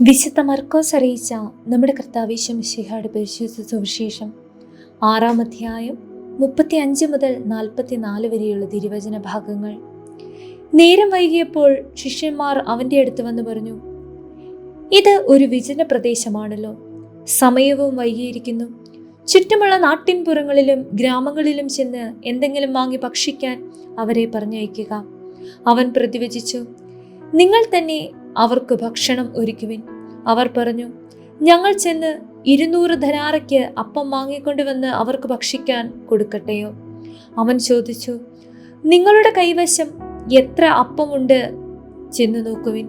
വിശുദ്ധ മർക്കോസ് അറിയിച്ച നമ്മുടെ കർത്താവേശം ശിഹാട് പരിശുദ്ധ സുവിശേഷം ആറാം അധ്യായം മുപ്പത്തി അഞ്ച് മുതൽ നാൽപ്പത്തി നാല് വരെയുള്ള തിരുവചന ഭാഗങ്ങൾ. നേരം വൈകിയപ്പോൾ ശിഷ്യന്മാർ അവന്റെ അടുത്ത് വന്ന് പറഞ്ഞു ഇത് ഒരു വിജന പ്രദേശമാണല്ലോ. സമയവും വൈകിയിരിക്കുന്നു. ചുറ്റുമുള്ള നാട്ടിൻപുറങ്ങളിലും ഗ്രാമങ്ങളിലും ചെന്ന് എന്തെങ്കിലും വാങ്ങി ഭക്ഷിക്കാൻ അവരെ പറഞ്ഞയക്കുക. അവൻ പ്രതിവചിച്ചു നിങ്ങൾ തന്നെ അവർക്ക് ഭക്ഷണം ഒരുക്കുവിൻ. അവർ പറഞ്ഞു ഞങ്ങൾ ചെന്ന് ഇരുന്നൂറ് ധനാറയ്ക്ക് അപ്പം വാങ്ങിക്കൊണ്ടുവന്ന് അവർക്ക് ഭക്ഷിക്കാൻ കൊടുക്കട്ടെയോ? അവൻ ചോദിച്ചു നിങ്ങളുടെ കൈവശം എത്ര അപ്പമുണ്ട്? ചെന്ന് നോക്കുവിൻ.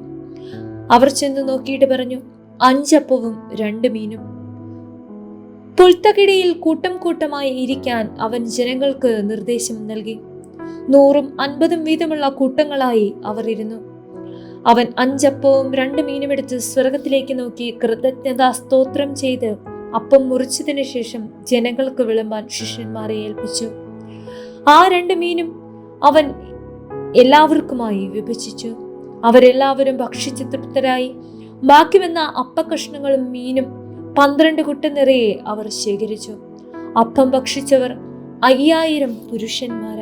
അവർ ചെന്ന് നോക്കിയിട്ട് പറഞ്ഞു അഞ്ചപ്പവും രണ്ട് മീനും. പുൽത്തകിടിയിൽ കൂട്ടം കൂട്ടമായി ഇരിക്കാൻ അവൻ ജനങ്ങൾക്ക് നിർദ്ദേശം നൽകി. നൂറും അൻപതും വീതമുള്ള കൂട്ടങ്ങളായി അവർ ഇരുന്നു. അവൻ അഞ്ചപ്പവും രണ്ട് മീനും എടുത്ത് സ്വർഗത്തിലേക്ക് നോക്കി കൃതജ്ഞതാ സ്തോത്രം ചെയ്ത് അപ്പം മുറിച്ചതിന് ശേഷം ജനങ്ങൾക്ക് വിളമ്പാൻ ശിഷ്യന്മാരെ ഏൽപ്പിച്ചു. ആ രണ്ട് മീനും അവൻ എല്ലാവർക്കുമായി വിഭജിച്ചു. അവരെല്ലാവരും ഭക്ഷിച്ച് തൃപ്തരായി. ബാക്കി വന്ന അപ്പക്കഷ്ണങ്ങളും മീനും പന്ത്രണ്ട് കുട്ട നിറയെ അവർ ശേഖരിച്ചു. അപ്പം ഭക്ഷിച്ചവർ അയ്യായിരം പുരുഷന്മാർ